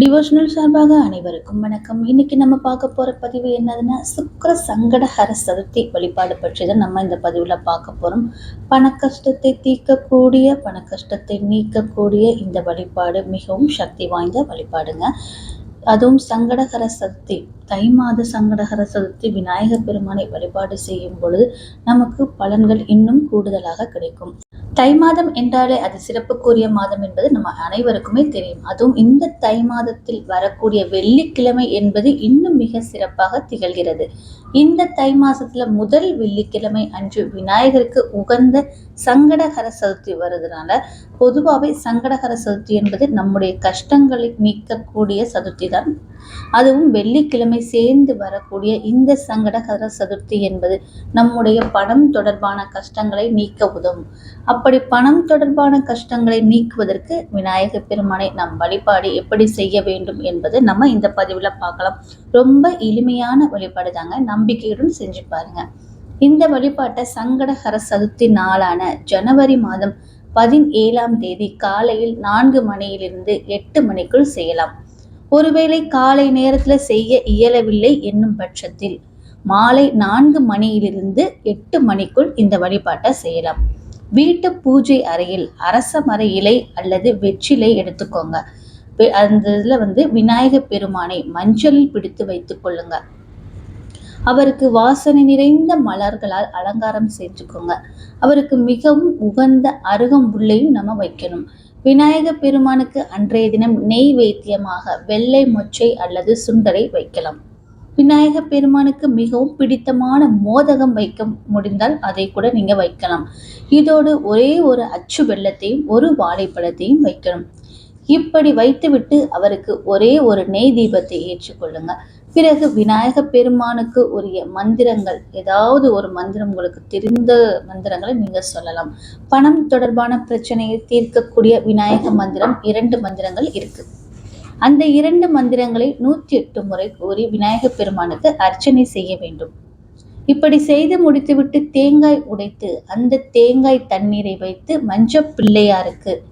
Devotional சார்பாக அனைவருக்கும் வணக்கம். இன்னைக்கு நம்ம பார்க்க போற பதிவு என்னதுன்னா சுக்கர சங்கடஹர சதுர்த்தி வழிபாடு பற்றி தான் நம்ம இந்த பதிவில் பார்க்க போறோம். பண கஷ்டத்தை தீர்க்கக்கூடிய பண கஷ்டத்தை நீக்கக்கூடிய இந்த வழிபாடு மிகவும் சக்தி வாய்ந்த வழிபாடுங்க. அதுவும் சங்கடகர சதுர்த்தி தை மாத சங்கடகர சதுர்த்தி விநாயகர் பெருமானை வழிபாடு செய்யும் பொழுது நமக்கு பலன்கள் இன்னும் கூடுதலாக கிடைக்கும். தை மாதம் என்றாலே அது சிறப்புக்குரிய மாதம் என்பது நம்ம அனைவருக்குமே தெரியும். அதுவும் இந்த தை மாதத்தில் வரக்கூடிய வெள்ளிக்கிழமை என்பது இன்னும் மிக சிறப்பாக திகழ்கிறது. இந்த தை மாசத்துல முதல் வெள்ளிக்கிழமை அன்று விநாயகருக்கு உகந்த சங்கடகர சதுர்த்தி வருதுனால பொதுவாகவே சங்கடகர சதுர்த்தி என்பது நம்முடைய கஷ்டங்களை நீக்கக்கூடிய சதுர்த்தி தான் அதுவும் வெள்ளிக்கிழமை சேர்ந்து வரக்கூடிய இந்த சங்கடகர சதுர்த்தி என்பது நம்முடைய பணம் தொடர்பான கஷ்டங்களை நீக்க உதவும். அப்படி பணம் தொடர்பான கஷ்டங்களை நீக்குவதற்கு விநாயக பெருமானை நம் வழிபாடு எப்படி செய்ய வேண்டும் என்பது நம்ம இந்த பதிவில் பார்க்கலாம். ரொம்ப எளிமையான வழிபாடு தாங்க. நம்பிக்கையுடன் செஞ்சு பாருங்க. இந்த வழிபாட்டை சங்கடஹர சதுர்த்தி நாளான ஜனவரி மாதம் பதினேழாம் தேதி காலையில் நான்கு மணியிலிருந்து எட்டு மணிக்குள் செய்யலாம். ஒருவேளை காலை நேரத்தில் செய்ய இயலவில்லை என்னும் பட்சத்தில் மாலை நான்கு மணியிலிருந்து எட்டு மணிக்குள் இந்த வழிபாட்டை செய்யலாம். வீட்டு பூஜை அறையில் அரச மர இலை அல்லது வெற்றிலை எடுத்துக்கோங்க. அந்த இதில் வந்து விநாயகர் பெருமானை மஞ்சளில் பிடித்து வைத்துக் கொள்ளுங்க. அவருக்கு வாசனை நிறைந்த மலர்களால் அலங்காரம் செஞ்சுக்கோங்க. அவருக்கு மிகவும் உகந்த அருகம்புள்ளையும் நம்ம வைக்கணும். விநாயக பெருமானுக்கு அன்றைய தினம் நெய் வைத்தியமாக வெள்ளை மொச்சை அல்லது சுண்டரை வைக்கலாம். விநாயக பெருமானுக்கு மிகவும் பிடித்தமான மோதகம் வைக்க முடிந்தால் அதை கூட நீங்க வைக்கலாம். இதோடு ஒரே ஒரு அச்சு வெள்ளத்தையும் ஒரு வாழைப்பழத்தையும் வைக்கணும். இப்படி வைத்துவிட்டு அவருக்கு ஒரே ஒரு நெய் தீபத்தை ஏற்றுக்கொள்ளுங்க பிறகு விநாயக பெருமானுக்கு உரிய மந்திரங்கள் ஏதாவது ஒரு மந்திரம் உங்களுக்கு தெரிந்த மந்திரங்களை நீங்க சொல்லலாம். பணம் தொடர்பான பிரச்சனையை தீர்க்கக்கூடிய விநாயக மந்திரம் இரண்டு மந்திரங்கள் இருக்கு. அந்த இரண்டு மந்திரங்களை நூற்றி எட்டு முறை கூறி விநாயகப் பெருமானுக்கு அர்ச்சனை செய்ய வேண்டும். இப்படி செய்து முடித்துவிட்டு தேங்காய் உடைத்து அந்த தேங்காய் தண்ணீரை வைத்து மஞ்ச பிள்ளையாருக்கு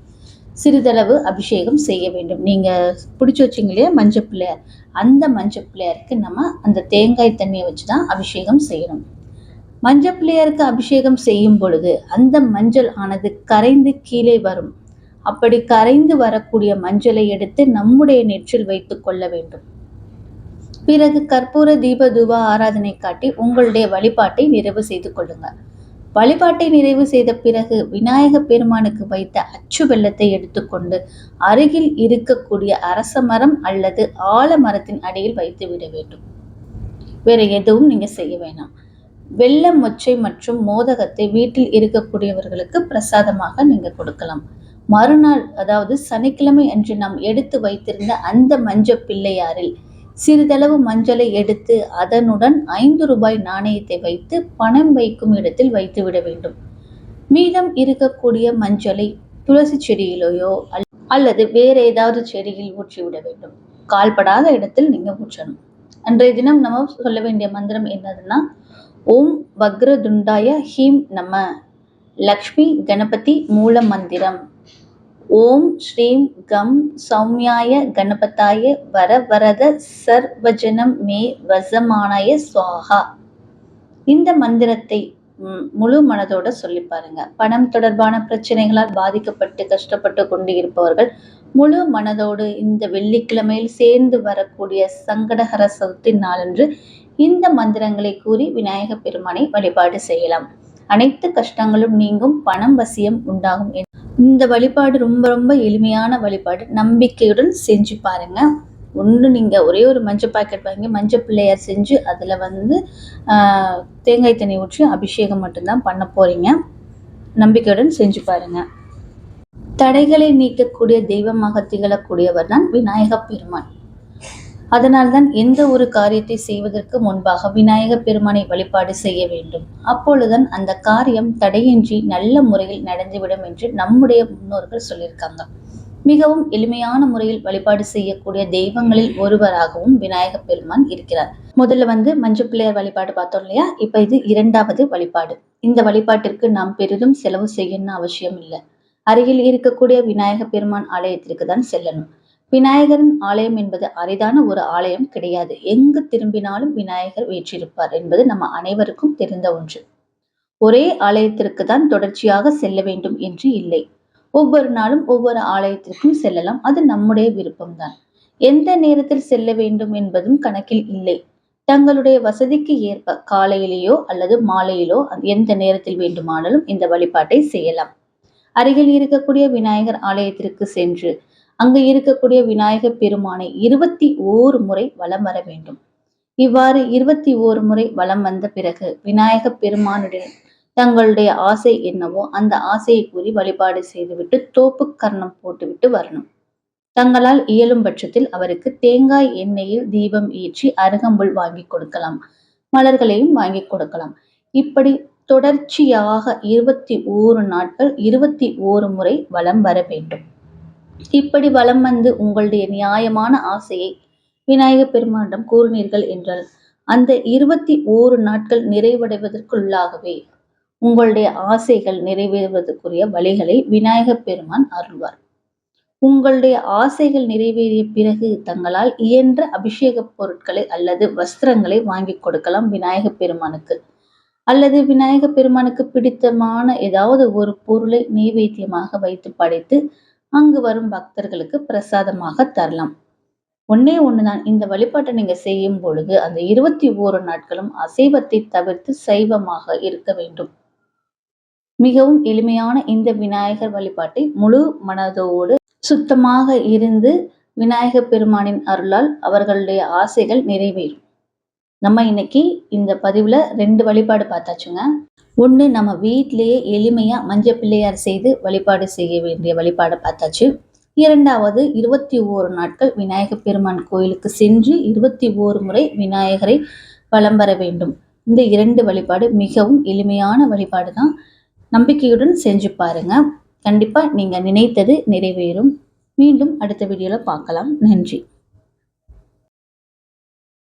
சிறிதளவு அபிஷேகம் செய்ய வேண்டும். நீங்கள் பிடிச்சி வச்சிங்க இல்லையா மஞ்சள் பிள்ளையார். அந்த மஞ்சள் பிள்ளையாருக்கு நம்ம அந்த தேங்காய் தண்ணியை வச்சு தான் அபிஷேகம் செய்யணும். மஞ்சள் பிள்ளையாருக்கு அபிஷேகம் செய்யும் பொழுது அந்த மஞ்சள் ஆனது கரைந்து கீழே வரும். அப்படி கரைந்து வரக்கூடிய மஞ்சளை எடுத்து நம்முடைய நெற்றில் வைத்துக் கொள்ள வேண்டும். பிறகு கற்பூர தீப தூப ஆராதனை காட்டி உங்களுடைய வழிபாட்டை நிறைவு செய்து கொள்ளுங்கள் வழிபாட்டை நிறைவு செய்த பிறகு விநாயக பெருமானுக்கு வைத்த அச்சு வெள்ளத்தை எடுத்துக்கொண்டு அருகில் இருக்கக்கூடிய அரச மரம் அல்லது ஆலமரத்தின் அடியில் வைத்து விட வேண்டும். வேற எதுவும் நீங்க செய்ய வேணாம். வெள்ள மொச்சை மற்றும் மோதகத்தை வீட்டில் இருக்கக்கூடியவர்களுக்கு பிரசாதமாக நீங்க கொடுக்கலாம். மறுநாள் அதாவது சனிக்கிழமை அன்று நாம் எடுத்து வைத்திருந்த அந்த மஞ்ச பிள்ளையாரில் சிறிதளவு மஞ்சளை எடுத்து அதனுடன் ஐந்து ரூபாய் நாணயத்தை வைத்து பணம் வைக்கும் இடத்தில் வைத்துவிட வேண்டும். மீதம் இருக்கக்கூடிய மஞ்சளை துளசி செடியிலோயோ அல்லது வேற ஏதாவது செடியில் ஊற்றிவிட வேண்டும். கால்படாத இடத்தில் நீங்க ஊற்றணும். அன்றைய தினம் நம்ம சொல்ல வேண்டிய மந்திரம் என்னதுன்னா ஓம் வக்ரதுண்டாய ஹீம் நம லக்ஷ்மி கணபதி மூல மந்திரம் ஓம் ஸ்ரீம் கம் சௌமியாய கணபதாய வர வரத சர்வஜனம் மே வசமானாய சுவாகா. இந்த மந்திரத்தை முழு மனதோட சொல்லி பாருங்க. பணம் தொடர்பான பிரச்சனைகளால் பாதிக்கப்பட்டு கஷ்டப்பட்டு கொண்டு இருப்பவர்கள் முழு மனதோடு இந்த வெள்ளிக்கிழமையில் சேர்ந்து வரக்கூடிய சங்கடஹர சதுர்த்தி நாளன்று இந்த மந்திரங்களை கூறி விநாயக பெருமானை வழிபாடு செய்யலாம். அனைத்து கஷ்டங்களும் நீங்கும் பணம் வசியம் உண்டாகும் இந்த வழிபாடு ரொம்ப ரொம்ப எளிமையான வழிபாடு. நம்பிக்கையுடன் செஞ்சு பாருங்க. ஒன்று நீங்கள் ஒரே ஒரு மஞ்சள் பாக்கெட் வாங்கி மஞ்சள் பிள்ளையார் செஞ்சு அதில் வந்து தேங்காய் தண்ணி ஊற்றி அபிஷேகம் மட்டும்தான் பண்ண போகிறீங்க நம்பிக்கையுடன் செஞ்சு பாருங்க. தடைகளை நீக்கக்கூடிய தெய்வமாக திகழக்கூடியவர் தான் விநாயக பெருமான். அதனால்தான் எந்த ஒரு காரியத்தை செய்வதற்கு முன்பாக விநாயகப் பெருமானை வழிபாடு செய்ய வேண்டும். அப்பொழுதுதான் அந்த காரியம் தடையின்றி நல்ல முறையில் நடந்துவிடும் என்று நம்முடைய முன்னோர்கள் சொல்லியிருக்காங்க. மிகவும் எளிமையான முறையில் வழிபாடு செய்யக்கூடிய தெய்வங்களில் ஒருவராகவும் விநாயகப் பெருமான் இருக்கிறார். முதல்ல வந்து மஞ்சு பிள்ளையார் வழிபாடு பார்த்தோம் இல்லையா? இப்ப இது இரண்டாவது வழிபாடு. இந்த வழிபாட்டிற்கு நாம் பெரிதும் செலவு செய்யணும்னு அவசியம் இல்லை. அருகில் இருக்கக்கூடிய விநாயகப் பெருமான் ஆலயத்திற்கு தான் செல்லணும். விநாயகரின் ஆலயம் என்பது அரிதான ஒரு ஆலயம் கிடையாது. எங்கு திரும்பினாலும் விநாயகர் வீற்றிருப்பார் என்பது நம்ம அனைவருக்கும் தெரிந்த ஒன்று. ஒரே ஆலயத்திற்கு தான் தொடர்ச்சியாக செல்ல வேண்டும் என்று இல்லை. ஒவ்வொரு நாளும் ஒவ்வொரு ஆலயத்திற்கும் செல்லலாம். அது நம்முடைய விருப்பம்தான் எந்த நேரத்தில் செல்ல வேண்டும் என்பதும் கணக்கில் இல்லை. தங்களுடைய வசதிக்கு ஏற்ப காலையிலேயோ அல்லது மாலையிலோ எந்த நேரத்தில் வேண்டுமானாலும் இந்த வழிபாட்டை செய்யலாம். அருகில் இருக்கக்கூடிய விநாயகர் ஆலயத்திற்கு சென்று அங்கு இருக்கக்கூடிய விநாயகர் பெருமானை இருபத்தி ஓரு முறை வலம் வர வேண்டும். இவ்வாறு இருபத்தி ஓரு முறை வலம் வந்த பிறகு விநாயக பெருமானுடைய தங்களுடைய ஆசை என்னவோ அந்த ஆசையை கூறி வழிபாடு செய்துவிட்டு தோப்பு கர்ணம் போட்டுவிட்டு வரணும். தங்களால் இயலும் பட்சத்தில் அவருக்கு தேங்காய் எண்ணெயில் தீபம் ஏற்றி அருகம்புல் வாங்கி கொடுக்கலாம். மலர்களையும் வாங்கி கொடுக்கலாம். இப்படி தொடர்ச்சியாக இருபத்தி ஓரு நாட்கள் இருபத்தி ஓரு முறை வலம் வர வேண்டும். இப்படி வலம் வந்து உங்களுடைய நியாயமான ஆசையை விநாயக பெருமானிடம் கூறினீர்கள் என்றால் அந்த இருபத்தி ஓரு நாட்கள் நிறைவடைவதற்குள்ளாகவே உங்களுடைய ஆசைகள் நிறைவேறுவதற்குரிய வழிகளை விநாயக பெருமான் அருள்வார். உங்களுடைய ஆசைகள் நிறைவேறிய பிறகு தங்களால் இயன்ற அபிஷேக பொருட்களை அல்லது வஸ்திரங்களை வாங்கி கொடுக்கலாம் விநாயக பெருமானுக்கு. அல்லது விநாயக பெருமானுக்கு பிடித்தமான ஏதாவது ஒரு பொருளை நெய்வேத்தியமாக வைத்து படைத்து அங்கு வரும் பக்தர்களுக்கு பிரசாதமாக தரலாம். ஒன்னே ஒண்ணுதான். இந்த வழிபாட்டை நீங்க செய்யும் பொழுது அந்த இருபத்தி ஓரு நாட்களும் அசைவத்தை தவிர்த்து சைவமாக இருக்க வேண்டும். மிகவும் எளிமையான இந்த விநாயகர் வழிபாட்டை முழு மனதோடு சுத்தமாக இருந்து விநாயகர் பெருமானின் அருளால் அவர்களுடைய ஆசைகள் நிறைவேறும். நம்ம இன்னைக்கு இந்த பதிவுல ரெண்டு வழிபாடு பார்த்தாச்சுங்க. ஒன்று நம்ம வீட்டிலேயே எளிமையாக மஞ்சள் பிள்ளையார் செய்து வழிபாடு செய்ய வேண்டிய வழிபாடை பார்த்தாச்சு. இரண்டாவது இருபத்தி ஓரு நாட்கள் விநாயகப் பெருமான் கோயிலுக்கு சென்று இருபத்தி ஓரு முறை விநாயகரை வலம் வர வேண்டும். இந்த இரண்டு வழிபாடு மிகவும் எளிமையான வழிபாடு தான். நம்பிக்கையுடன் செஞ்சு பாருங்கள் கண்டிப்பாக நீங்கள் நினைத்தது நிறைவேறும். மீண்டும் அடுத்த வீடியோவில் பார்க்கலாம். நன்றி.